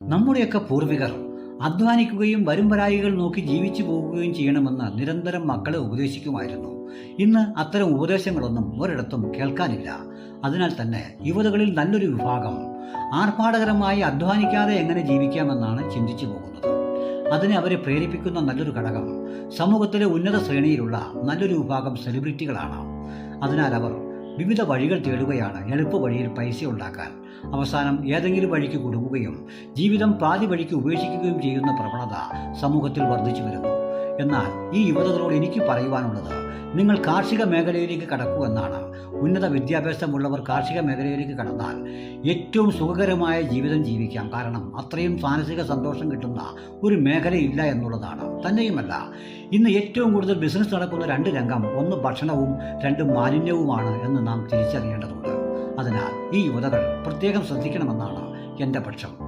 നമ്മുടെയൊക്കെ പൂർവികർ അധ്വാനിക്കുകയും വരുംവരായികൾ നോക്കി ജീവിച്ചു പോകുകയും ചെയ്യണമെന്ന് നിരന്തരം മക്കളെ ഉപദേശിക്കുമായിരുന്നു. ഇന്ന് അത്തരം ഉപദേശങ്ങളൊന്നും ഒരിടത്തും കേൾക്കാനില്ല. അതിനാൽ തന്നെ യുവതകളിൽ നല്ലൊരു വിഭാഗം ആർഭാടകരമായി അധ്വാനിക്കാതെ എങ്ങനെ ജീവിക്കാമെന്നാണ് ചിന്തിച്ചു പോകുന്നത്. അതിനെ അവരെ പ്രേരിപ്പിക്കുന്ന നല്ലൊരു ഘടകം സമൂഹത്തിലെ ഉന്നത ശ്രേണിയിലുള്ള നല്ലൊരു വിഭാഗം സെലിബ്രിറ്റികളാണ് അതിനാൽ അവർ വിവിധ വഴികൾ തേടുകയാണ് എളുപ്പ വഴിയിൽ പൈസ ഉണ്ടാക്കാൻ. അവസാനം ഏതെങ്കിലും വഴിക്ക് കുടുങ്ങുകയും ജീവിതം പാതി വഴിക്ക് ഉപേക്ഷിക്കുകയും ചെയ്യുന്ന പ്രവണത സമൂഹത്തിൽ വർദ്ധിച്ചു വരുന്നു. എന്നാൽ ഈ യുവതകളോട് എനിക്ക് പറയുവാനുള്ളത് നിങ്ങൾ കാർഷിക മേഖലയിലേക്ക് കടക്കൂ എന്നാണ്. ഉന്നത വിദ്യാഭ്യാസമുള്ളവർ കാർഷിക മേഖലയിലേക്ക് കടന്നാൽ ഏറ്റവും സുഖകരമായ ജീവിതം ജീവിക്കാം. കാരണം അത്രയും മാനസിക സന്തോഷം കിട്ടുന്ന ഒരു മേഖലയില്ല എന്നുള്ളതാണ്. തന്നെയുമല്ല ഇന്ന് ഏറ്റവും കൂടുതൽ ബിസിനസ് നടക്കുന്ന രണ്ട് രംഗം ഒന്ന് ഭക്ഷണവും രണ്ട് മാലിന്യവുമാണ് എന്ന് നാം തിരിച്ചറിയേണ്ടതുണ്ട്. അതിനാൽ ഈ യുവതകൾ പ്രത്യേകം ശ്രദ്ധിക്കണമെന്നാണ് എന്റെ പക്ഷം.